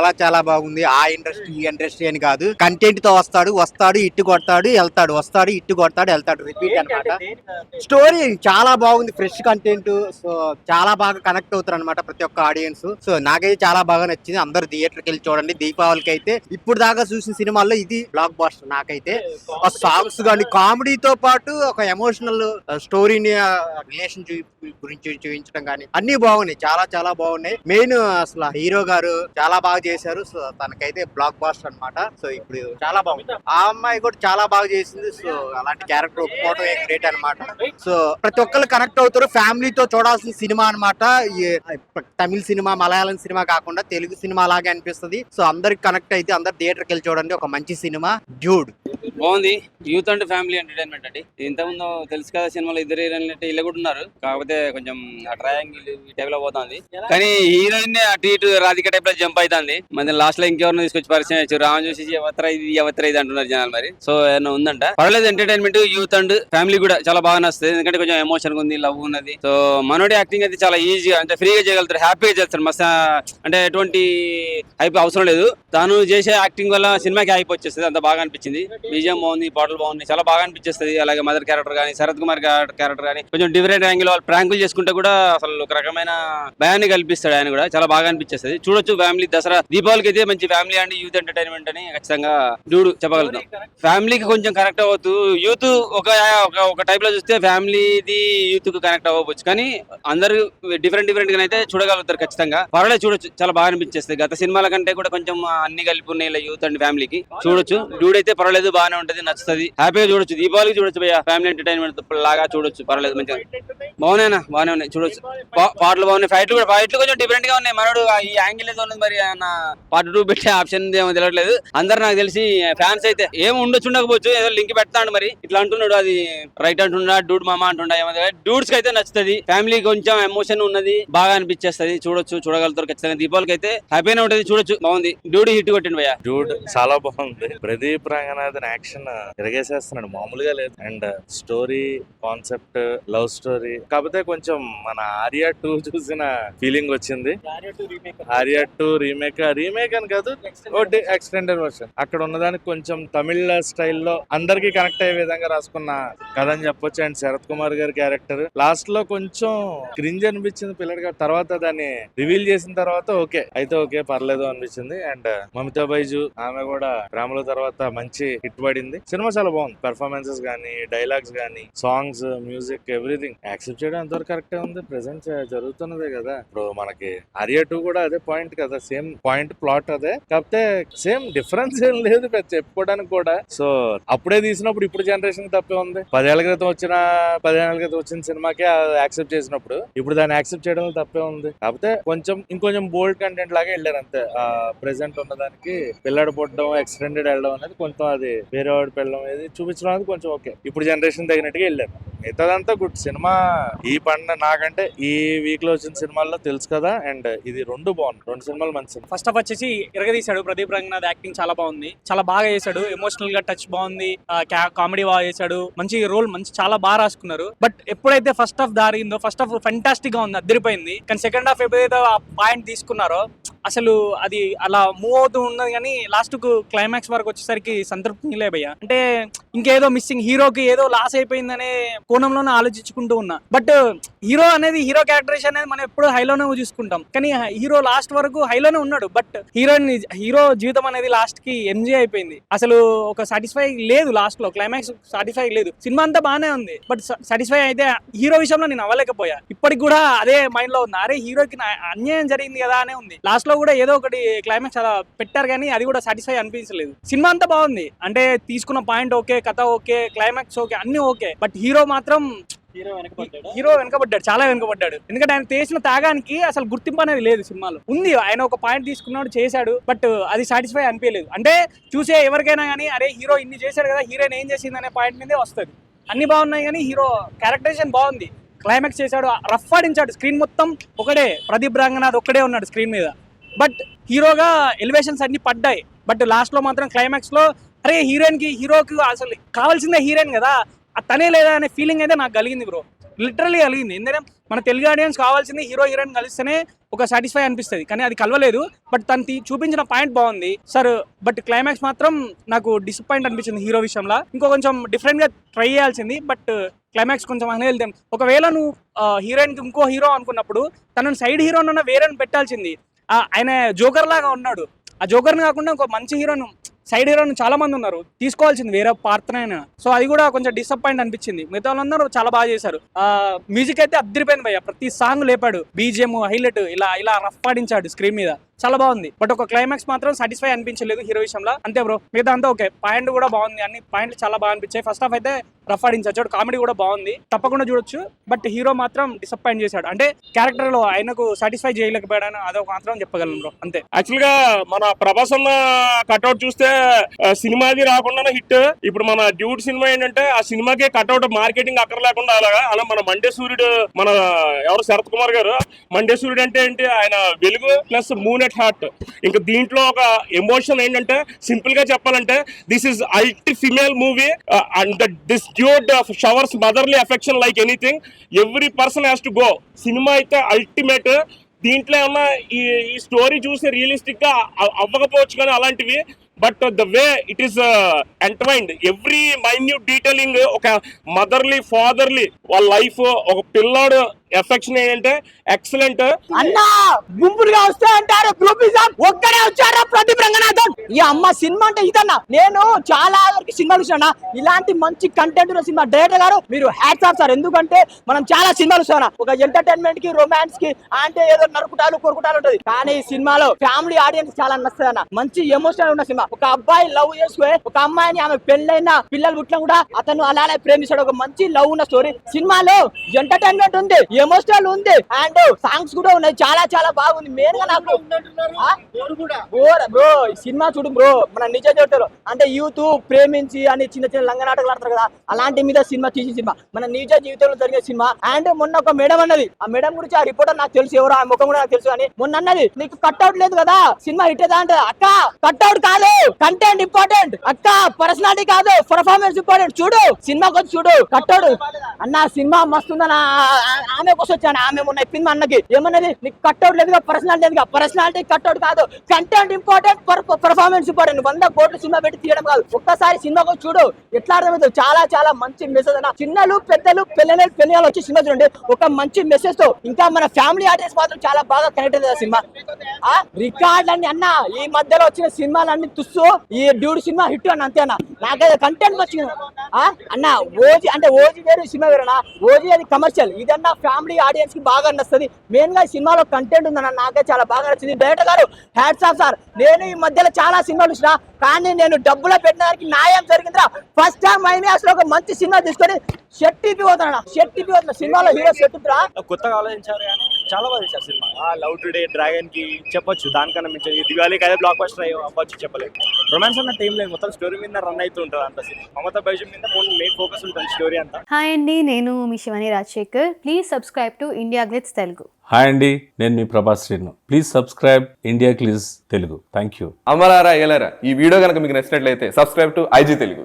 చాలా చాలా బాగుంది. ఆ ఇండస్ట్రీ ఈ ఇండస్ట్రీ అని కాదు. కంటెంట్తో వస్తాడు వస్తాడు ఇట్టు కొడతాడు వెళ్తాడు. వస్తాడు ఇట్టు కొడతాడు వెళ్తాడు. రిపీట్ అన్నమాట స్టోరీ చాలా బాగుంది. ఫ్రెష్ కంటెంట్ సో చాలా బాగా కనెక్ట్ అవుతారు అనమాట ప్రతి ఒక్క ఆడియన్స్ సో నాకైతే చాలా బాగా నచ్చింది. అందరు థియేటర్కి వెళ్ళి చూడండి. దీపావళికి అయితే ఇప్పుడు దాకా చూసిన సినిమాల్లో ఇది బ్లాక్ బాస్టర్ నాకైతే. ఆ సాంగ్స్ కానీ కామెడీతో పాటు ఒక ఎమోషనల్ స్టోరీని రిలేషన్ గురించి చూపించడం కానీ అన్ని బాగున్నాయి. చాలా చాలా బాగున్నాయి. మెయిన్ అసలు హీరో గారు చాలా బాగా చేశారు. సో తనకైతే బ్లాక్ బాస్టర్ అన్నమాట. సో ఇప్పుడు చాలా బాగుంది. ఆ అమ్మాయి కూడా చాలా బాగా చేసింది. సో అలాంటి క్యారెక్టర్ ఒప్పుకోవడం గ్రేట్ అన్నమాట. సో ప్రతి ఒక్కరు కనెక్ట్ అవుతారు. ఫ్యామిలీతో చూడాల్సిన సినిమా అనమాట తమిళ సినిమా మలయాళం సినిమా కాకుండా తెలుగు సినిమా అలాగే అనిపిస్తుంది. సో అందరికి కనెక్ట్ అయితే అందరు థియేటర్కి వెళ్ళి చూడండి. ఒక మంచి సినిమా. డ్యూడ్ బాగుంది. యూత్ అండ్ ఫ్యామిలీ ఎంటర్టైన్మెంట్ అండి. ఇంతకుముందు తెలుసు కదా సినిమాలో ఇద్దరు హీరోయిన్ అంటే ఇల్లు కూడా ఉన్నారు. కాకపోతే కొంచెం ఆ ట్రయాంగిల్ ఈ టైప్లో పోతుంది. కానీ హీరోయిన్ అటు ఇటు రాధిక టైప్లో జంప్ అవుతుంది మరి లాస్ట్లో ఇంకెవరిని తీసుకొచ్చి పరిచయం చేయొచ్చు. రామ్ చూసి ఎవత్ర ఇది ఎవత్ర ఇది అంటున్నారు జనాలు మరి. సో ఏమైనా ఉందంట. పర్లేదు ఎంటర్టైన్మెంట్ యూత్ అండ్ ఫ్యామిలీ కూడా చాలా బాగా నచ్చుతుంది. ఎందుకంటే కొంచెం ఎమోషన్ ఉంది లవ్ ఉన్నది. సో మనోడి యాక్టింగ్ అయితే చాలా ఈజీగా అంటే ఫ్రీగా చేయగలుగుతారు హ్యాపీగా చేస్తారు మస్తు అంటే ఎటువంటి హైప్ అవసరం లేదు. తాను చేసే యాక్టింగ్ వల్ల సినిమాకి హైప్ వచ్చేస్తుంది. అంత బాగా అనిపించింది. బీజియం బాగుంది పాటలు బాగుంది చాలా బాగా అనిపించేస్తుంది. అలాగే మదర్ క్యారెక్టర్ కానీ శరత్ కుమార్ క్యారెక్టర్ కానీ కొంచెం డిఫరెంట్ యాంగిల్ వాళ్ళు ప్రాంకులు చేసుకుంటే కూడా అసలు ఒక రకమైన భయాన్ని కల్పిస్తాడు ఆయన కూడా. చాలా బాగా అనిపించేస్తుంది. చూడొచ్చు ఫ్యామిలీ దసరా దీపావళికి అయితే మంచి ఫ్యామిలీ అండ్ యూత్ ఎంటర్టైన్మెంట్ అని ఖచ్చితంగా డూడు చెప్పగలుగుతాం. ఫ్యామిలీకి కొంచెం కనెక్ట్ అవ్వచ్చు యూత్ ఒక ఒక- టైప్లో చూస్తే ఫ్యామిలీది యూత్కు కనెక్ట్ అవ్వచ్చు కానీ అందరూ డిఫరెంట్ డిఫరెంట్గా అయితే చూడగలుగుతారు ఖచ్చితంగా. పర్వాలేదు చూడొచ్చు. చాలా బాగా అనిపించేస్తుంది. గత సినిమాల కంటే కూడా కొంచెం అన్ని కలిపి ఉన్నాయి యూత్ అండ్ ఫ్యామిలీకి చూడొచ్చు. డూడ్ అయితే పర్వాలేదు బాగానే ఉంటది నచ్చుతుంది. హ్యాపీగా చూడొచ్చు. దీపావళికి చూడొచ్చు భయ్య. ఫ్యామిలీ ఎంటర్టైన్మెంట్ లాగా చూడొచ్చు. పర్వాలేదు మంచిగా. బాగున్నాయినా బాగానే ఉన్నాయి. చూడొచ్చు. పాటలు బాగున్నాయి. ఫైట్లు కూడా ఫైట్లు కొంచెం డిఫరెంట్గా ఉన్నాయి. మనోడు ఈ యాంగిల్ ఏదో ఉన్నది మరి పార్ట్ టూ పెట్టే ఆప్షన్ ఏమో తెలియట్లేదు అందరు నాకు తెలిసి ఫ్యాన్స్ అయితే ఏం ఉండొచ్చు ఉండకపోవచ్చు ఏదో లింక్ పెడతాడు మరి. ఇట్లా అంటున్నాడు అది రైట్ అంటున్నా డూడ్ మామ అంటున్నా ఏమో డూడ్స్కి అయితే నచ్చుతుంది. ఫ్యామిలీ కొంచెం ఎమోషన్ ఉన్నది బాగా అనిపించేస్తుంది. చూడొచ్చు చూడగలుగుతారు ఖచ్చితంగా. దీపావళికి అయితే హ్యాపీనే ఉంటది చూడొచ్చు. బాగుంది. డూడ్ హిట్ కొట్టిండు భయ్య. డూడ్ చాలా బాగుంది. ప్రదీప్ రంగనాథన్ యాక్షన్ తిరగేసేస్తున్నాడు. మామూలుగా లేదు. And story concept love story కాకపోతే కొంచెం మన ఆర్యా టూ చూసిన ఫీలింగ్ వచ్చింది. ఆర్యా టూ రీమేక్ రీమేక్ అని కాదు ఎక్స్టెండెడ్ వర్షన్ అక్కడ ఉన్నదానికి కొంచెం తమిళ స్టైల్లో అందరికి కనెక్ట్ అయ్యే విధంగా రాసుకున్న కథ అని చెప్పొచ్చు. అండ్ శరత్ కుమార్ గారి క్యారెక్టర్. లాస్ట్లో కొంచెం క్రింజ్ అనిపించింది పిల్లడిగా తర్వాత దాన్ని రివీల్ చేసిన తర్వాత ఓకే అయితే ఓకే పర్లేదు అనిపించింది. అండ్ మమితా బైజు ఆమె కూడా రాముల తర్వాత మంచి హిట్ పడింది. సినిమా చాలా బాగుంది. పెర్ఫార్మెన్సెస్ గానీ డైలాగ్స్ గానీ సాంగ్స్ మ్యూజిక్ ఎవ్రీథింగ్ యాక్సెప్ట్ చేయడం ఎంతవరకు కరెక్ట్ ఉంది? ప్రెసెంట్ జరుగుతున్నదే కదా. ఇప్పుడు మనకి ఆర్యా టూ కూడా అదే పాయింట్ కదా. సేమ్ పాయింట్ ప్లాట్ అదే. కాకపోతే సేమ్ డిఫరెన్స్ ఏం లేదు పెద్ద చెప్పుకోవడానికి కూడా. సో అప్పుడే తీసినప్పుడు ఇప్పుడు జనరేషన్ తప్పే ఉంది. పదేళ్ళ క్రితం వచ్చిన పదేళ్ళ క్రితం వచ్చిన సినిమాకే యాక్సెప్ట్ చేసినప్పుడు ఇప్పుడు దాన్ని యాక్సెప్ట్ చేయడం తప్పే ఉంది. కాకపోతే కొంచెం ఇంకొంచెం బోల్డ్ కంటెంట్ లాగా వెళ్ళారు అంతే. ప్రెసెంట్ ఉన్నదానికి పిల్లడు పుట్టడం ఎక్స్టెండెడ్ వెళ్ళడం అనేది కొంచెం అది వేరే వాడి పెళ్ళం ఏది చూపించడం కొంచెం ఓకే. ఇప్పుడు జనరేషన్ తగినట్టుగా వెళ్ళారు మిగతాదంతా గుడ్ సినిమా ఈ పండుగ నాకంటే ఈ వీక్లో వచ్చిన సినిమాల్లో తెలుసు కదా అండ్ ఇది రెండు బాగుంది రెండు సినిమాలు మంచి ఫస్ట్ ఆఫ్ వచ్చేసి ఇరగదీశాడు. ప్రదీప్ రంగనాథ్ యాక్టింగ్ చాలా బాగుంది. చాలా బాగా చేశాడు. ఎమోషనల్గా టచ్ బాగుంది. కామెడీ బాగా చేశాడు. మంచి రోల్ మంచి చాలా బాగా రాసుకున్నారు. బట్ ఎప్పుడైతే ఫస్ట్ హాఫ్ దారిందో ఫస్ట్ హాఫ్ ఫెంటాస్టిక్గా ఉంది అద్దరిపోయింది. కానీ సెకండ్ హాఫ్ ఎప్పుడైతే ఆ పాయింట్ తీసుకున్నారో అసలు అది అలా మూవ్ అవుతూ ఉన్నది కానీ లాస్ట్కు క్లైమాక్స్ వరకు వచ్చేసరికి సంతృప్తి లేబయ్య అంటే ఇంకేదో మిస్సింగ్ హీరోకి ఏదో లాస్ అయిపోయిందనే కోణంలోనే ఆలోచించుకుంటూ ఉన్నా. బట్ హీరో అనేది హీరో క్యారెక్టరేషన్ అనేది మనం ఎప్పుడు హైలోనే చూసుకుంటాం. కానీ హీరో లాస్ట్ వరకు హైలోనే ఉన్నాడు. బట్ హీరోయిన్ హీరో జీవితం అనేది లాస్ట్కి ఎంజీ అయిపోయింది. అసలు ఒక సాటిస్ఫై లేదు లాస్ట్లో. క్లైమాక్స్ సాటిస్ఫై లేదు. సినిమా అంతా బాగానే ఉంది. బట్ సాటిస్ఫై అయితే హీరో విషయంలో నేను అవ్వలేకపోయా ఇప్పటికి కూడా అదే మైండ్లో ఉంది. అరే హీరోకి నా- అన్యాయం జరిగింది కదా అనే ఉంది. లాస్ట్ లో కూడా ఏదో ఒకటి క్లైమాక్స్ అలా పెట్టారు కానీ అది కూడా సాటిస్ఫై అనిపించలేదు. సినిమా అంతా బాగుంది. అంటే తీసుకున్న పాయింట్ ఓకే కథ ఓకే క్లైమాక్స్ ఓకే అన్ని ఓకే బట్ హీరో మాత్రం హీరో వెనకబడ్డాడు? చాలా వెనకబడ్డాడు. ఎందుకంటే ఆయన చేసిన త్యాగానికి అసలు గుర్తింపు అనేది లేదు సినిమాలో. ఉంది. ఆయన ఒక పాయింట్ తీసుకున్నాడు చేశాడు. బట్ అది సాటిస్ఫై అనిపించలేదు. అంటే చూసే ఎవరికైనా కానీ అరే హీరో ఇన్ని చేశాడు కదా హీరోయిన్ ఏం చేసింది అనే పాయింట్ మీదే వస్తుంది. అన్ని బాగున్నాయి కానీ హీరో క్యారెక్టరైజేషన్ బాగుంది. క్లైమాక్స్ చేశాడు రఫ్ ఆడించాడు. స్క్రీన్ మొత్తం ఒకడే ప్రదీప్ రంగనాథ్ ఒక్కడే ఉన్నాడు స్క్రీన్ మీద. బట్ హీరోగా ఎలివేషన్స్ అన్ని పడ్డాయి. బట్ లాస్ట్లో మాత్రం క్లైమాక్స్లో అరే హీరోయిన్కి హీరోకి అసలు కావాల్సిందే హీరోయిన్ కదా తనే లేదా అనే ఫీలింగ్ అయితే నాకు కలిగింది బ్రో లిటరలీ కలిగింది. ఎందుకంటే మన తెలుగు ఆడియన్స్ కావాల్సింది హీరో హీరోయిన్ కలిస్తేనే ఒక సాటిస్ఫై అనిపిస్తుంది. కానీ అది కలవలేదు. బట్ తను చూపించిన పాయింట్ బాగుంది. సార్ బట్ క్లైమాక్స్ మాత్రం నాకు డిసప్పాయింట్ అనిపించింది హీరో విషయంలో. ఇంకో కొంచెం డిఫరెంట్గా ట్రై చేయాల్సింది. బట్ క్లైమాక్స్ కొంచెం అనేది వెళ్తాం. ఒకవేళ నువ్వు హీరోయిన్కి ఇంకో హీరో అనుకున్నప్పుడు తనను సైడ్ హీరో అన్న వేరేని పెట్టాల్సింది. ఆయన జోకర్ లాగా ఉన్నాడు. ఆ జోకర్ని కాకుండా ఒక మంచి హీరోను సైడ్ హీరోను చాలా మంది ఉన్నారు. తీసుకోవాల్సింది వేరే పాత్రనైనా. సో అది కూడా కొంచెం డిసప్పాయింట్ అనిపించింది. మిగతా వాళ్ళందరూ చాలా బాగా చేశారు. ఆ మ్యూజిక్ అయితే అద్దరిపోయింది భయ్య. ప్రతి సాంగ్ లేపాడు. బీజిఎం హైలైట్ ఇలా ఇలా రఫ్ పాడించాడు స్క్రీన్ మీద. చాలా బాగుంది. బట్ ఒక క్లైమాక్స్ మాత్రం సాటిస్ఫై అనిపించలేదు హీరో విషయంలో. అంతే బ్రో మిగతా అంతా ఓకే పాయింట్ కూడా బాగుంది. అన్ని పాయింట్లు చాలా బాగా అనిపించాయి. ఫస్ట్ హాఫ్ అయితే రఫ్ ఆడించాడు కామెడీ కూడా బాగుంది. తప్పకుండా చూడొచ్చు. బట్ హీరో మాత్రం డిసప్పాయింట్ చేశాడు. అంటే క్యారెక్టర్లో ఆయనకు సాటిస్ఫై చేయలేకపోయాడని అదొక మాత్రం చెప్పగలను బ్రో అంతే. యాక్చువల్గా మన ప్రభాస్ అన్న కట్అవుట్ చూస్తే సినిమాది రాకుండా హిట్. ఇప్పుడు మన డ్యూట్ సినిమా ఏంటంటే ఆ సినిమాకే కట్అవుట్ మార్కెటింగ్ అక్కర్ లేకుండా అలాగా అలా మన మండే సూర్యుడు మన ఎవరు శరత్ కుమార్ గారు మండే సూర్యుడు అంటే ఏంటి ఆయన వెలుగు ప్లస్ మూన్ ఎట్ హార్ట్. ఇంకా దీంట్లో ఒక ఎమోషన్ ఏంటంటే సింపుల్గా చెప్పాలంటే this is ultimate female movie and this dude showers motherly affection like anything every person has to go cinema అయితే అల్టిమేట్ దీంట్లో ఏమన్నా ఈ స్టోరీ చూసి రియలిస్టిక్గా అవ్వకపోవచ్చు కానీ అలాంటివి but the way it is ఎంటమైండ్ every minute detailing ఒక మదర్లీ ఫాదర్లీ వాళ్ళ లైఫ్ ఒక పిల్లాడు ఎఫెక్షన్ ఏంటంటే ఎక్సలెంట్ అన్న గుంపులుగా వస్తే అంటారు. గ్రూపిజం ఒక్కడే వచ్చారా ప్రతి ఈ అమ్మ సినిమా అంటే ఇదన్నా. నేను చాలా వరకు సినిమాలు చూసాను ఇలాంటి మంచి కంటెంట్ ఉన్న సినిమా డైరెక్టర్ గారు మీరు హ్యాట్స్ ఆఫ్ సార్. ఎందుకంటే మనం చాలా సినిమాలు చూసాను ఒక ఎంటర్టైన్మెంట్కి రొమాన్స్కి అంటే ఏదో నరుకుటాలు కొరుకుటాలు ఉంటది. కానీ ఈ సినిమాలో ఫ్యామిలీ ఆడియన్స్ చాలా నచ్చదు అన్న మంచి ఎమోషనల్ ఉన్న సినిమా. ఒక అబ్బాయి లవ్ చేసుకునే ఒక అమ్మాయిని ఆమె పెళ్ళైన పిల్లలు పుట్టినా కూడా అతను అలానే ప్రేమిస్తాడు. ఒక మంచి లవ్ ఉన్న స్టోరీ సినిమాలో ఎంటర్టైన్మెంట్ ఉంది ఎమోషనల్ ఉంది అండ్ సాంగ్స్ కూడా ఉన్నాయి. చాలా చాలా బాగుంది. మెయిన్గా నాకు సినిమా చూడు బ్రో మన నిజ చెప్తారు అంటే యూత్ ప్రేమించి అని చిన్న చిన్న లంగ నాటకాలు ఆడతారు కదా అలాంటి మీద సినిమా తీసిన సినిమా. మన నిజ జీవితంలో జరిగే సినిమా. అండ్ మొన్న ఒక మేడం అన్నది. ఆ మేడం గురించి ఆ రిపోర్టర్ నాకు తెలుసు ఎవరు ఆ ముఖం కూడా నాకు తెలుసు అని మొన్న అన్నది. నీకు కట్అవుట్ లేదు కదా సినిమా హిట్ అంటే అక్క కట్అవుట్ కాదు. కంటెంట్ ఇంపార్టెంట్ అక్క పర్సనాలిటీ కాదు. పర్ఫార్మెన్స్ ఇంపార్టెంట్ చూడు సినిమాకి వచ్చి చూడు కట్అవుట్ అన్న సినిమా మస్తుందన్న ఆమె కోసం వచ్చాను. ఆమె మొన్న చెప్పింది అన్నకి. ఏమన్నది? నీకు కట్అవుట్ లేదుగా పర్సనాలిటీ లేదుగా పర్సనాలిటీ కట్అవుట్ కాదు. కంటెంట్ ఇంపార్టెంట్ పర్ఫార్మెన్స్ ఇంపార్టెంట్ వంద కోట్లు సినిమా పెట్టి తీయడం కాదు. ఒక్కసారి సినిమా చూడు ఎట్లా అర్థమవుతుంది చాలా చాలా మంచి మెసేజ్ అన్న. చిన్నలు పెద్దలు పిల్లలు పిల్లలు వచ్చి సినిమా చూడండి. ఒక మంచి మెసేజ్తో ఇంకా మన ఫ్యామిలీ ఆడియన్స్ మాత్రం చాలా బాగా కనెక్ట్ అయింది ఆ సినిమా. ఆ? రికార్డులన్నీ అన్న ఈ మధ్యలో వచ్చిన సినిమాలన్నీ తుస్సు ఈ డ్యూడ్ సినిమా హిట్ అన్న అంతేనా నాకైతే కంటెంట్ వచ్చింది. అన్న ఓజీ అంటే ఓజీ వేరు సినిమా వేరేనా ఓజీ అది కమర్షియల్ ఇదన్నా ఫ్యామిలీ ఆడియన్స్కి బాగా నచ్చుతుంది. మెయిన్గా సినిమాలో కంటెంట్ ఉందన్న నాకే చాలా బాగా నచ్చింది డైరెక్టర్ గారు హ్యాట్స్ ఆఫ్ సార్ నేను ఈ మధ్యలో చాలా సినిమాలు చూసిన కానీ నేను డబ్బులో పెట్టిన న్యాయం జరిగిందిరా. ఫస్ట్ టైం మైనాస్ అసలు ఒక మంచి సినిమా తీసుకొని షెట్ ఇప్పి పోతాను షెట్ ఇప్పి పోతున్నా సినిమాలో హీరో షెట్ కొత్తగా ఆలోచించారు కానీ చాలా బాగా చేశారు సినిమా. ఆ లవ్ టుడే డ్రాగన్కి చెప్పొచ్చు. దానికన్నా మించి దిగాలికి అదే బ్లాక్ బస్టర్ అయ్యి అవ్వచ్చు చెప్పలేదు రొమాన్స్ అన్న టైం లేదు. మొత్తం స్టోరీ మీద రన్ అవుతూ ఉంటుంది అంత సినిమా. మమతా బైజు మీద మెయిన్ ఫోకస్ ఉంటుంది స్టోరీ అంతా. హాయ్ అండి నేను మీ Shivani Rajasekhar. Please subscribe to India Glitz Telugu hi అండి నేను మీ Prabhas Srinu. Please subscribe India Glitz Telugu thank you అమరారా ఎలరా ఈ వీడియో కనుక మీకు నచ్చినట్లయితే సబ్స్క్రైబ్ టు ఐజీ తెలుగు